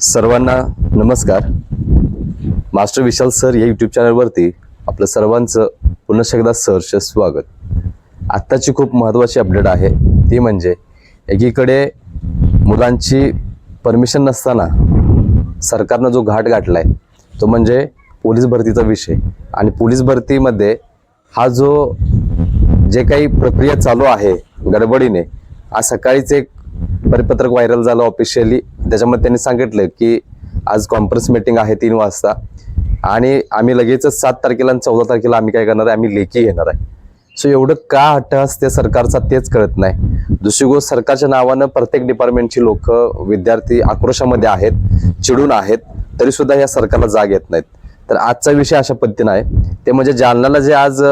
सर्वांना नमस्कार. Master Vishal sir या यूट्यूब चॅनलवरती आपलं सर्वांचं पुन्हा एकदा सहर्ष स्वागत. आत्ताची खूप महत्त्वाची अपडेट आहे. ती म्हणजे एकीकडे मुलांची परमिशन नसताना सरकारनं जो घाट गाठला आहे तो म्हणजे पोलीस भरतीचा विषय. आणि पोलीस भरतीमध्ये हा जो जे काही प्रक्रिया चालू आहे गडबडीने आज सकाळीच एक परिपत्रक व्हायरल झालं ऑफिशियली त्याच्यामध्ये त्यांनी सांगितलं की आज कॉन्फरन्स मीटिंग आहे तीन वाजता. आणि आम्ही लगेचच सात तारखेला आणि चौदा तारखेला आम्ही काय करणार आहे? आम्ही लेखी घेणार आहे. सो एवढं का हट्टहास ते सरकारचा तेच कळत नाही. दुसरी गोष्ट सरकारच्या नावानं प्रत्येक डिपार्टमेंटची लोक विद्यार्थी आक्रोशामध्ये आहेत चिडून आहेत तरी सुद्धा या सरकारला जाग येत नाहीत. तर आजचा विषय अशा पद्धतीनं आहे. ते म्हणजे जालन्याला जे आज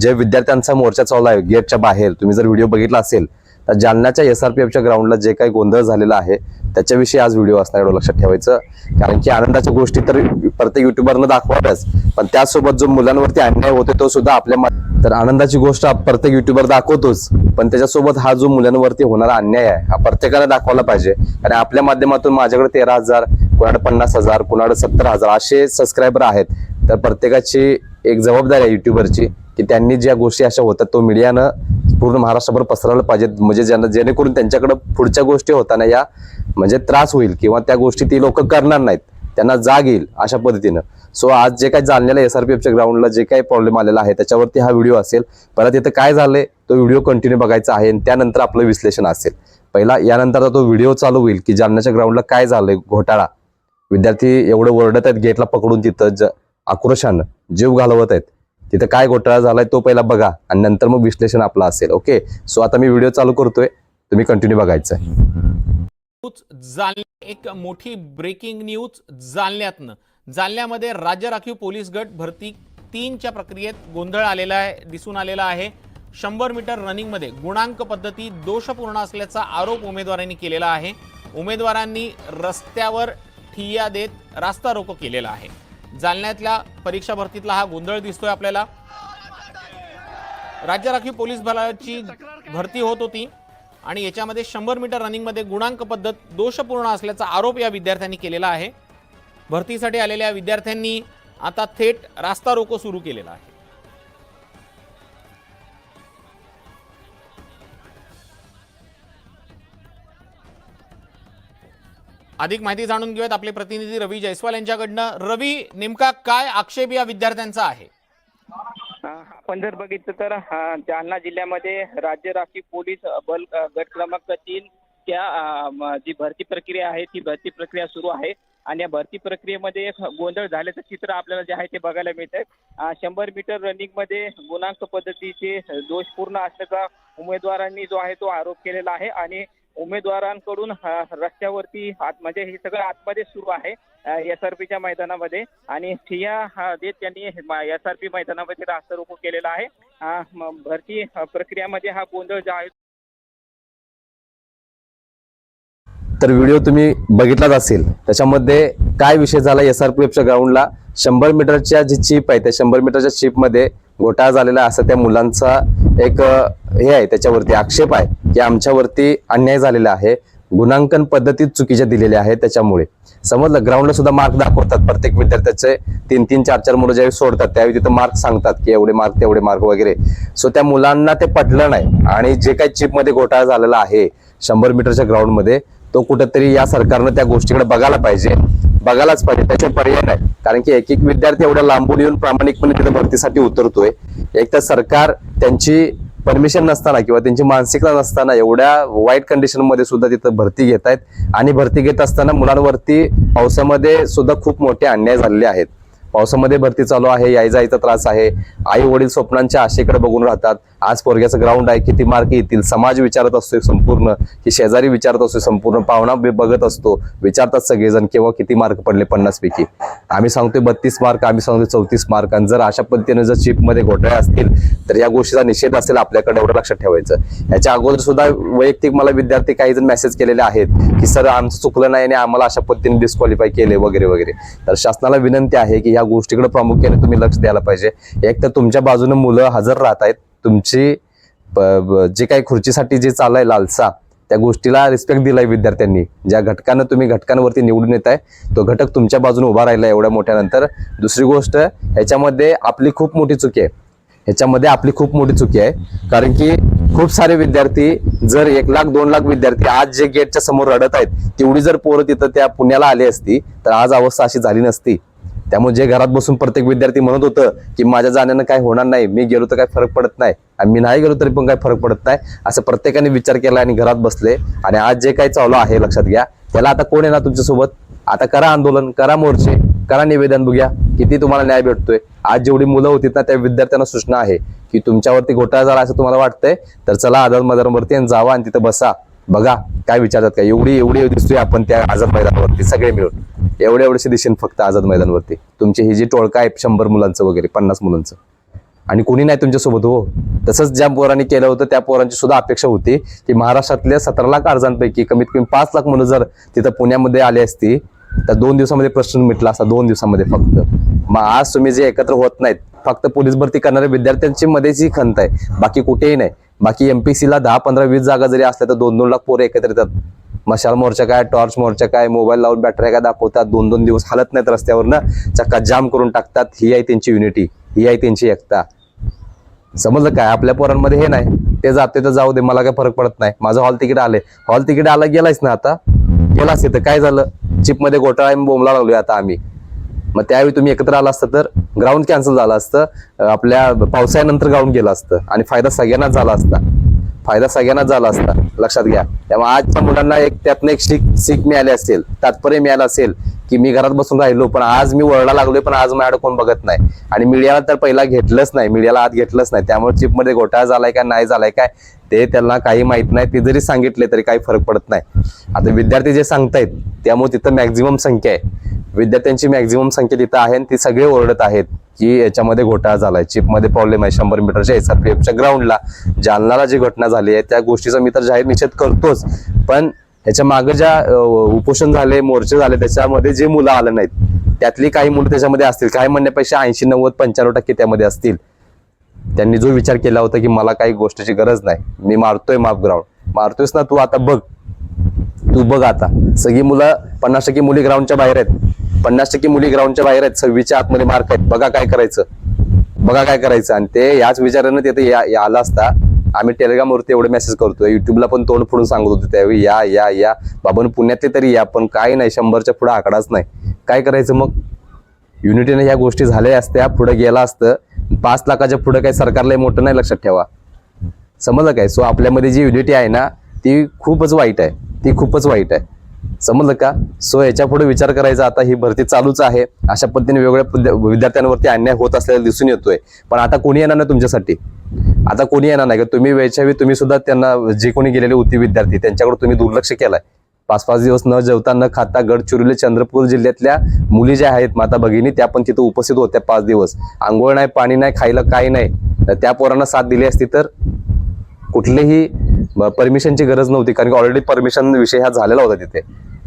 जे विद्यार्थ्यांचा मोर्चा चावला आहे गेटच्या बाहेर तुम्ही जर व्हिडिओ बघितला असेल जालन्याच्या एस आर पी एफच्या ग्राउंडला जे काही गोंधळ झालेला आहे त्याच्याविषयी आज व्हिडिओ असणार एवढं लक्षात ठेवायचं. कारण की आनंदाच्या गोष्टी तर प्रत्येक युट्यूबरनं दाखवाव्याच पण त्यासोबत जो मुलांवरती अन्याय होतो तो सुद्धा आपल्या तर आनंदाची गोष्ट प्रत्येक युट्यूबर दाखवतोच. पण त्याच्यासोबत हा जो मुलांवरती होणारा अन्याय आहे हा प्रत्येकाला दाखवायला पाहिजे. आणि आपल्या माध्यमातून माझ्याकडे तेरा हजार कुणाकडे पन्नास हजार कुणाकडे सत्तर हजार असे सबस्क्रायबर आहेत. तर प्रत्येकाची एक जबाबदारी आहे युट्यूबरची की त्यांनी ज्या गोष्टी अशा होतात तो मीडियानं पूर्ण महाराष्ट्रभर पसरवलं पाहिजेत. म्हणजे ज्यांना जेणेकरून त्यांच्याकडे पुढच्या गोष्टी होताना या म्हणजे त्रास होईल किंवा त्या गोष्टी ती लोक करणार नाहीत. त्यांना जाग येईल अशा पद्धतीनं. सो आज जे काही जाणलेलं एस आर पी एफच्या ग्राउंडला जे काही प्रॉब्लेम आलेला आहे त्याच्यावरती हा व्हिडिओ असेल. परत इथं काय झालंय तो व्हिडिओ कंटिन्यू बघायचा आहे आणि त्यानंतर आपलं विश्लेषण असेल. पहिला यानंतरचा तो व्हिडिओ चालू होईल की जालन्याच्या ग्राउंडला काय झालंय घोटाळा. विद्यार्थी एवढं ओरडत आहेत गेटला पकडून तिथं ज आक्रोशानं जीव घालवत आहेत. तिथं काय घोटाळा झालाय तो पहिला बघा आणि नंतर मग विश्लेषण आपलं असेल ओके? सो आता मी व्हिडिओ चालू करतोय. तुम्ही कंटिन्यू बघायचं आहे. एक मोठी ब्रेकिंग न्यूज जालन्यातनं. जालन्यामध्ये राज्य राखीव पोलीस गट भरती तीनच्या प्रक्रियेत गोंधळ आलेला आहे दिसून आलेला आहे. शंभर मीटर रनिंगमध्ये गुणांक पद्धती दोषपूर्ण असल्याचा आरोप उमेदवारांनी केलेला आहे. उमेदवारांनी रस्त्यावर ठिय्या देत रास्ता रोको केलेला आहे. जालन्यातल्या परीक्षा भरतीतला हा गोंधळ दिसतोय आपल्याला. राज्य राखीव पोलीस बलाची भरती होत होती आणि याच्यामध्ये शंभर मीटर रनिंगमध्ये गुणांक पद्धत दोषपूर्ण असल्याचा आरोप या विद्यार्थ्यांनी केलेला आहे. भरतीसाठी आलेल्या विद्यार्थ्यांनी आता थेट रास्ता रोको सुरू केलेला आहे. अधिक माहिती जाणून घेऊयात आपले प्रतिनिधी रवी जयस्वाल यांच्याकडनं. रवी नेमका काय आक्षेप या विद्यार्थ्यांचा आहे? आपण जर बघितलं तर जालना जिल्ह्यामध्ये राज्य राखीव पोलीस बल गट क्रमांक तीन त्या जी भरती प्रक्रिया आहे ती भरती प्रक्रिया सुरू आहे. आणि या भरती प्रक्रियेमध्ये गोंधळ झाल्याचं चित्र आपल्याला जे आहे ते बघायला मिळतंय. शंभर मीटर रनिंगमध्ये गुणांक पद्धतीचे दोषपूर्ण असल्याचा उमेदवारांनी जो आहे तो आरोप केलेला आहे. आणि उमेदवारांकडून रस्त्यावरती आत म्हणजे हे सगळं आतमध्ये सुरू आहे एस आर पीच्या मैदानामध्ये. आणि ठिया देत त्यांनी एस आर पी मैदानामध्ये रास्ता रोको केलेला आहे. भरती प्रक्रियामध्ये हा गोंधळ जो आहे तर व्हिडिओ तुम्ही बघितलाच असेल. त्याच्यामध्ये काय विषय झाला एस आर पी एफच्या ग्राउंडला शंभर मीटरच्या जी चिप आहे त्या शंभर मीटरच्या चिपमध्ये घोटाळा झालेला असं त्या मुलांचा एक हे आहे त्याच्यावरती आक्षेप आहे की आमच्यावरती अन्याय झालेला आहे. गुणांकन पद्धतीत चुकीच्या दिलेल्या आहेत त्याच्यामुळे. समजलं? ग्राउंडला सुद्धा मार्क दाखवतात प्रत्येक विद्यार्थ्याचे. तीन तीन चार चार मुलं ज्यावेळी सोडतात त्यावेळी तिथं मार्क सांगतात की एवढे मार्क तेवढे मार्क वगैरे. सो त्या मुलांना ते पटलं नाही. आणि जे काही चिपमध्ये घोटाळा झालेला आहे शंभर मीटरच्या ग्राउंडमध्ये तो कुठंतरी या सरकारनं त्या गोष्टीकडे बघायला पाहिजे. बघायलाच पाहिजे. त्याचे पर्याय नाही. कारण की एक एक विद्यार्थी एवढ्या लांबून येऊन प्रामाणिकपणे तिथे भरतीसाठी उतरतोय. एक तर सरकार त्यांची परमिशन नसताना किंवा त्यांची मानसिकता नसताना एवढ्या वाईट कंडिशनमध्ये सुद्धा तिथं भरती घेत आहेत. आणि भरती घेत असताना मुलांवरती पावसामध्ये सुद्धा खूप मोठे अन्याय झालेले आहेत. पावसामध्ये भरती चालू आहे याय जायचा त्रास आहे. आई वडील स्वप्नांच्या आशेकडे बघून राहतात. आज पोरग्याचं ग्राउंड आहे किती मार्क येतील? समाज विचारत असतोय संपूर्ण की शेजारी विचारत असतोय संपूर्ण पाहुणा बघत असतो. विचारतात सगळेजण केव्हा किती मार्क पडले पन्नास पैकी आम्ही सांगतोय बत्तीस मार्क आम्ही सांगतोय चौतीस मार्क आणि जर अशा पद्धतीने जर चिपमध्ये घोटाळे असतील तर या गोष्टीचा निषेध असेल आपल्याकडे एवढं लक्षात ठेवायचं. याच्या अगोदर सुद्धा वैयक्तिक मला विद्यार्थी काही जण मेसेज केलेले आहेत की सर आमचं चुकलं नाही आणि आम्हाला अशा पद्धतीने डिस्क्वालिफाय केले वगैरे वगैरे. तर शासनाला विनंती आहे की या गोष्टीकडे प्रामुख्याने तुम्ही लक्ष द्यायला पाहिजे. एक तर तुमच्या बाजूने मुलं हजर राहत आहेत तुमची ब- जे काही खुर्चीसाठी जे चालू आहे लालसा त्या गोष्टीला रिस्पेक्ट दिलाय विद्यार्थ्यांनी. ज्या घटकानं तुम्ही घटकांवरती निवडून येत आहे तो घटक तुमच्या बाजूने उभा राहिला एवढ्या मोठ्यानंतर. दुसरी गोष्ट ह्याच्यामध्ये आपली खूप मोठी चुकी आहे. ह्याच्यामध्ये आपली खूप मोठी चुकी आहे. कारण की खूप सारे विद्यार्थी जर एक लाख दोन लाख विद्यार्थी आज जे गेटच्या समोर रडत आहेत तेवढी जर पोरं तिथं त्या पुण्याला आली असती तर आज अवस्था अशी झाली नसती. त्यामुळे जे घरात बसून प्रत्येक विद्यार्थी म्हणत होतं की माझ्या जाण्यानं काय होणार नाही मी गेलो तर काय फरक पडत नाही आणि मी नाही गेलो तरी पण काय फरक पडत नाही असं प्रत्येकाने विचार केला आणि घरात बसले. आणि आज जे काही चालू आहे लक्षात घ्या. त्याला आता कोण येणार तुमच्यासोबत? आता करा आंदोलन करा मोर्चे करा निवेदन बघूया. किती तुम्हाला न्याय भेटतोय? आज जेवढी मुलं होती ना त्या विद्यार्थ्यांना सूचना आहे की तुमच्यावरती घोटाळा झाला असं तुम्हाला वाटतंय? तर चला आझाद मैदानावरती आणि जावा आणि तिथं बसा. बघा काय विचारतात काय? एवढी एवढी दिसतोय आपण त्या आझाद मैदानावरती सगळे मिळून. एवढे एवढेसे दिसेन फक्त आझाद मैदानवरती. तुमची ही जी टोळका आहे शंभर मुलांचं वगैरे पन्नास मुलांचं. आणि कुणी नाही तुमच्यासोबत हो. तसंच ज्या पोरांनी केलं होतं त्या पोरांची सुद्धा अपेक्षा होती की महाराष्ट्रातल्या सतरा लाख अर्जांपैकी कमीत कमी पाच लाख मुलं जर तिथं पुण्यामध्ये आली असती तर दोन दिवसामध्ये प्रश्न मिटला असता दोन दिवसामध्ये फक्त. मग आज तुम्ही जे एकत्र होत नाहीत फक्त पोलीस भरती करणाऱ्या विद्यार्थ्यांची मध्येच ही खंत आहे. बाकी कुठेही नाही. बाकी एमपीसीला दहा पंधरा वीस जागा जरी असल्या तर दोन दोन लाख पोरं एकत्र येतात. मशाल मोर्चा काय टॉर्च मोर्चा काय मोबाईल लावून बॅटऱ्या काय दाखवतात दोन दोन दिवस हालत नाहीत रस्त्यावरनं. चक्का जाम करून टाकतात. ही आहे त्यांची युनिटी ही आहे त्यांची एकता. समजलं काय? आपल्या पोरांमध्ये हे नाही. ते जाते तर जाऊ दे मला काय फरक पडत नाही. माझं हॉल तिकीट आले हॉल तिकीट आला गेलायच ना आता? गेलाच तर काय झालं? चिपमध्ये घोटाळा बोंबला लागलोय आता आम्ही. मग त्यावेळी तुम्ही एकत्र आला असतं तर ग्राउंड कॅन्सल झालं असतं. आपल्या पावसाळ्यानंतर ग्राउंड गेलं असतं. आणि फायदा सगळ्यांनाच झाला असता. फायदा सगळ्यांनाच झाला असता. लक्षात घ्या. त्यामुळे आजच्या मुलांना एक त्यातनं एक शिक सीख मिळाली असेल तात्पर्य मिळालं असेल की मी घरात बसून राहिलो पण आज मी वळला लागलोय पण आज माझ्याकडे कोण बघत नाही. आणि मीडियाला तर पहिला घेतलंच नाही मीडियाला आत घेतलंच नाही. त्यामुळे चिपमध्ये घोटाळा झालाय का नाही झालाय काय ते त्यांना काही माहीत नाही. ते जरी सांगितले तरी काही फरक पडत नाही. आता विद्यार्थी जे सांगतायत त्यामुळे तिथं मॅक्झिमम संख्या आहे. विद्यार्थ्यांची मॅक्झिमम संख्या तिथं आहे आणि ती सगळे ओरडत आहेत की याच्यामध्ये घोटाळा झालाय. चिपमध्ये प्रॉब्लेम आहे. शंभर मीटरच्या एसआरपीएफच्या ग्राउंडला जालनाला जी घटना झाली आहे त्या गोष्टीचा मी तर जाहीर निषेध करतोच. पण ह्याच्या मागे ज्या उपोषण झाले मोर्चे झाले त्याच्यामध्ये जे मुलं आले नाहीत त्यातली काही मुलं त्याच्यामध्ये असतील. काही म्हणण्यापेक्षा ऐंशी नव्वद पंच्याण्णव टक्के त्यामध्ये असतील. त्यांनी जो विचार केला होता की मला काही गोष्टीची गरज नाही. मी मारतोय माफ ग्राउंड मारतोयस ना तू आता बघ. तू बघ आता. सगळी मुलं पन्नास टक्के मुली ग्राउंडच्या बाहेर आहेत. पन्नास टक्के मुली ग्राउंडच्या बाहेर आहेत सव्वीच्या आतमध्ये मार्क आहेत. बघा काय करायचं. बघा काय करायचं. आणि ते याच विचारानं ते या या आला असता आम्ही टेलिग्रामवरती एवढे मेसेज करतोय. युट्यूबला पण तोंड फोडून सांगत होतो त्यावेळी या या या. बाबांनो पुण्यातले तरी या पण काय नाही शंभरच्या पुढे आकडाच नाही. काय करायचं मग? युनिटीने ह्या गोष्टी झाल्या असत्या पुढे गेला असतं. पाच लाखाच्या पुढे काही सरकारला मोठं नाही लक्षात ठेवा. समजलं काय? सो आपल्यामध्ये जी युनिटी आहे ना ती खूपच वाईट आहे. ती खूपच वाईट आहे. समजलं का? सो याच्यापुढे विचार करायचा आता ही भरती चालूच आहे. अशा पद्धतीने वेगवेगळ्या विद्यार्थ्यांवरती अन्याय होत असलेला दिसून येतोय. पण आता कोणी येणार नाही तुमच्यासाठी? आता कोणी येणार नाही? तुम्ही वेळच्या वेळी तुम्ही सुद्धा त्यांना जे कोणी गेलेले होते विद्यार्थी त्यांच्याकडे तुम्ही दुर्लक्ष केलाय. पाच पाच दिवस न जेवता न खाता गडचिरोली चंद्रपूर जिल्ह्यातल्या मुली ज्या आहेत माता भगिनी त्या पण तिथं उपस्थित होत्या पाच दिवस. आंघोळ नाही पाणी नाही खायला काही नाही. तर त्या पोरांना साथ दिली असती तर? कुठलीही परमिशनची गरज नव्हती. कारण की ऑलरेडी परमिशन विषय हा झालेला होता तिथे.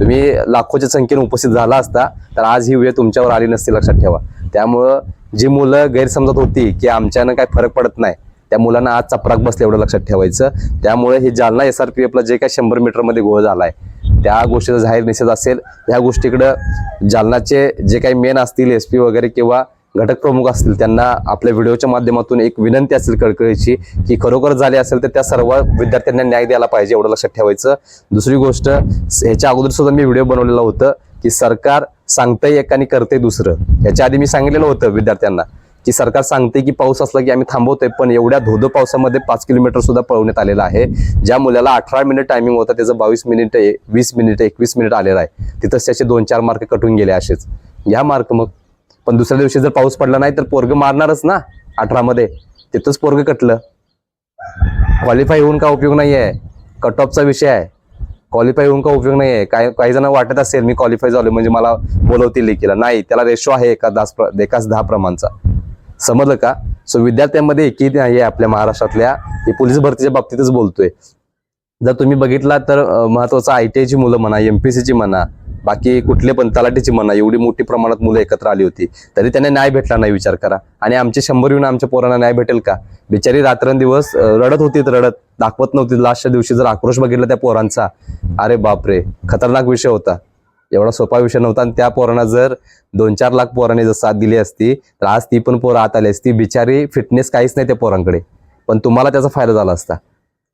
तुम्ही लाखोच्या संख्येने उपस्थित झाला असता तर आज ही वेळ तुमच्यावर आली नसती लक्षात ठेवा. त्यामुळं जी मुलं गैरसमजत होती की आमच्यानं काय फरक पडत नाही त्या मुलांना आज चपराक बसलं एवढं लक्षात ठेवायचं. त्यामुळे हे जालना एस आर पी एफला जे काय शंभर मीटरमध्ये गोळ आहे त्या गोष्टीचा जाहीर निषेध असेल. ह्या गोष्टीकडं जालनाचे जे काही मेन असतील एस पी वगैरे किंवा घटक प्रमुख असतील त्यांना आपल्या व्हिडिओच्या माध्यमातून एक विनंती असेल कळकळीची की खरोखर झाली असेल तर त्या सर्व विद्यार्थ्यांना न्याय द्यायला पाहिजे एवढं लक्षात ठेवायचं. दुसरी गोष्ट ह्याच्या अगोदर सुद्धा मी व्हिडिओ बनवलेला होतं की सरकार सांगतंय एक आणि करतंय दुसरं. ह्याच्या आधी मी सांगितलेलं होतं विद्यार्थ्यांना की सरकार सांगते की पाऊस असला की आम्ही थांबवतोय पण एवढ्या धोधो पावसामध्ये पाच किलोमीटर सुद्धा पळवण्यात आलेला आहे. ज्या मुलाला अठरा मिनिट टायमिंग होता त्याचं बावीस मिनिट वीस मिनिट एकवीस मिनिट आलेला आहे. तिथंच त्याचे दोन चार मार्क कटून गेले असेच. या मार्क मग पण दुसऱ्या दिवशी जर पाऊस पडला नाही तर पोरग मारणारच ना अठरा मध्ये तिथंच पोरग कटलं. क्वालिफाय होऊन का उपयोग नाही आहे कट ऑफचा विषय आहे. क्वालिफाय होऊन का उपयोग नाही आहे काही काही जण वाटत असेल मी क्वालिफाय झालो म्हणजे मला बोलवतील लेखीला नाही त्याला रेशो आहे एका दास एकाच दहा प्रमाणचा. समजलं का? सो विद्यार्थ्यांमध्ये एकी नाही आहे आपल्या महाराष्ट्रातल्या. हे पोलीस भरतीच्या बाबतीतच बोलतोय. जर तुम्ही बघितला तर महत्वाचं आय टी आयची मुलं म्हणा एमपीसीची म्हणा बाकी कुठले पण तलाठीची म्हणा एवढी मोठी प्रमाणात मुलं एकत्र आली होती तरी त्यांना न्याय भेटला नाही विचार करा. आणि आमचे शंभर येऊन आमच्या पोरांना न्याय भेटेल का? बिचारी रात्रंदिवस रडत होती रडत दाखवत नव्हती. लास्टच्या दिवशी जर आक्रोश बघितला त्या पोरांचा अरे बापरे खतरनाक विषय होता. एवढा सोपा विषय नव्हता. आणि त्या पोरांना जर दोन चार लाख पोरांनी जर साथ दिली असती तर आज ती पण पोरं आत आली असती. बिचारी फिटनेस काहीच नाही त्या पोरांकडे. पण तुम्हाला त्याचा फायदा झाला असता.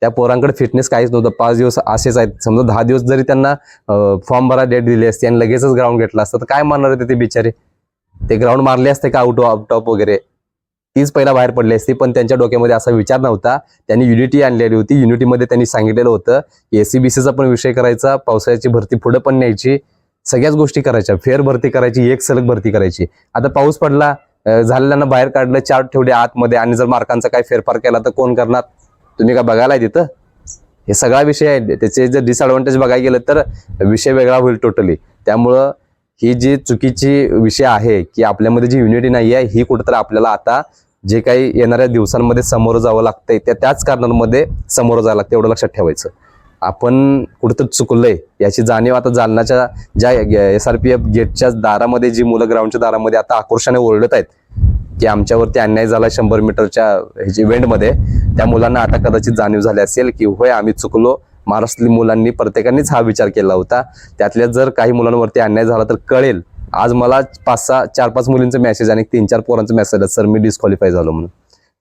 त्या पोरांकडे फिटनेस काहीच नव्हतं. पाच दिवस असेच आहेत. समजा दहा दिवस जरी त्यांना फॉर्म भरा डेट दिली असती आणि लगेचच ग्राउंड घेतला असतं तर काय मारणार होते ते बिचारे? ते ग्राउंड मारले असते का आउट आउट टॉप वगैरे? तीच पहिला बाहेर पडली असती पण त्यांच्या डोक्यामध्ये असा विचार नव्हता. त्यांनी युनिटी आणलेली होती. युनिटीमध्ये त्यांनी सांगितलेलं होतं की एसीबीसीचा पण विषय करायचा पावसाळ्याची भरती पुढे पण न्यायची सगळ्याच गोष्टी करायच्या. फेर भरती करायची एक सलग भरती करायची. आता पाऊस पडला अं, झालेल्यांना बाहेर काढलं चार ठेवले आतमध्ये आणि जर मार्कांचा काय फेरफार केला तर कोण करणार? तुम्ही का बघायला आहे तिथं? हे सगळा विषय आहे. त्याचे जर डिसएडव्हान्टेज बघायला गेलं तर विषय वेगळा होईल टोटली त्यामुळं ही जी चुकीची विषय आहे की आपल्यामध्ये जी युनिटी नाही आहे ही कुठंतरी आपल्याला आता जे काही येणाऱ्या दिवसांमध्ये समोर जावं लागतंय त्या त्याच कारणांमध्ये समोर जावं लागतं एवढं लक्षात ठेवायचं. आपण कुठंतरी चुकलंय याची जाणीव आता जालनाच्या ज्या एस आर पी एफ गेटच्या दारामध्ये जी मुलं ग्राउंडच्या दारामध्ये आता आक्रोशाने ओरडत आहेत की आमच्यावरती अन्याय झाला शंभर मीटरच्या ह्याची इव्हेंटमध्ये त्या मुलांना आता कदाचित जाणीव झाली असेल की होय आम्ही चुकलो. महाराष्ट्रातील मुलांनी प्रत्येकानेच हा विचार केला होता. त्यातल्या जर काही मुलांवरती अन्याय झाला तर कळेल. आज मला पाच सहा चार पाच मुलींचा मेसेज आणि तीन चार पोरांचा मेसेज सर मी डिस्क्वालिफाय झालो म्हणून.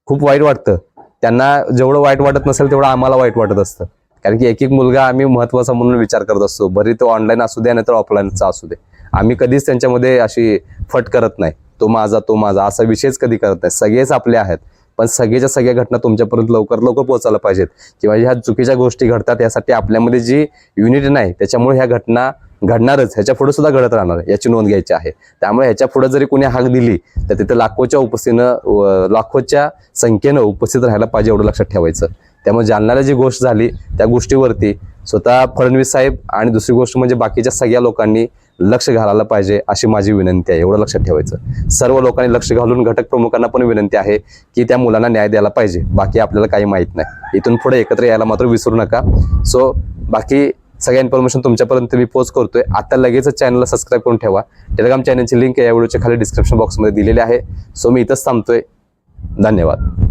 खूप वाईट वाटतं. त्यांना जेवढं वाईट वाटत नसेल तेवढं आम्हाला वाईट वाटत असतं. कारण की एक एक मुलगा आम्ही महत्त्वाचा म्हणून विचार करत असतो. भरी तो ऑनलाईन असू दे नाही तर ऑफलाईनचा असू दे. आम्ही कधीच त्यांच्यामध्ये अशी फट करत नाही. तो माझा तो माझा असा विषयच कधी करत नाही. सगळेच आपले आहेत. पण सगळ्याच्या सगळ्या घटना तुमच्यापर्यंत लवकर लवकर पोहोचायला पाहिजेत. किंवा ह्या चुकीच्या गोष्टी घडतात यासाठी आपल्यामध्ये जी युनिट नाही त्याच्यामुळे ह्या घटना घडणारच ह्याच्या पुढे सुद्धा घडत राहणार याची नोंद घ्यायची आहे. त्यामुळे ह्याच्या पुढे जरी कोणी हाक दिली तर तिथे लाखोच्या उपस्थितीनं व लाखोच्या संख्येनं उपस्थित राहायला पाहिजे एवढं लक्षात ठेवायचं. त्यामुळे जालन्याला जी गोष्ट झाली त्या गोष्टीवरती स्वतः फडणवीस साहेब आणि दुसरी गोष्ट म्हणजे बाकीच्या सगळ्या लोकांनी लक्ष घालायला पाहिजे अशी माझी विनंती आहे. एवढं लक्षात ठेवायचं. सर्व लोकांनी लक्ष घालून घटक प्रमुखांना पण विनंती आहे की त्या मुलांना न्याय द्यायला पाहिजे. बाकी आपल्याला काही माहीत नाही. इथून पुढे एकत्र यायला मात्र विसरू नका. सो बाकी सगळ्या इन्फॉर्मेशन तुमच्यापर्यंत मी पोस्ट करतोय. आता लगेचच चॅनलला सबस्क्राईब करून ठेवा. टेलिग्राम चॅनलची लिंक या व्हिडिओच्या खाली डिस्क्रिप्शन बॉक्समध्ये दिलेली आहे. सो मी इथंच थांबतोय. धन्यवाद.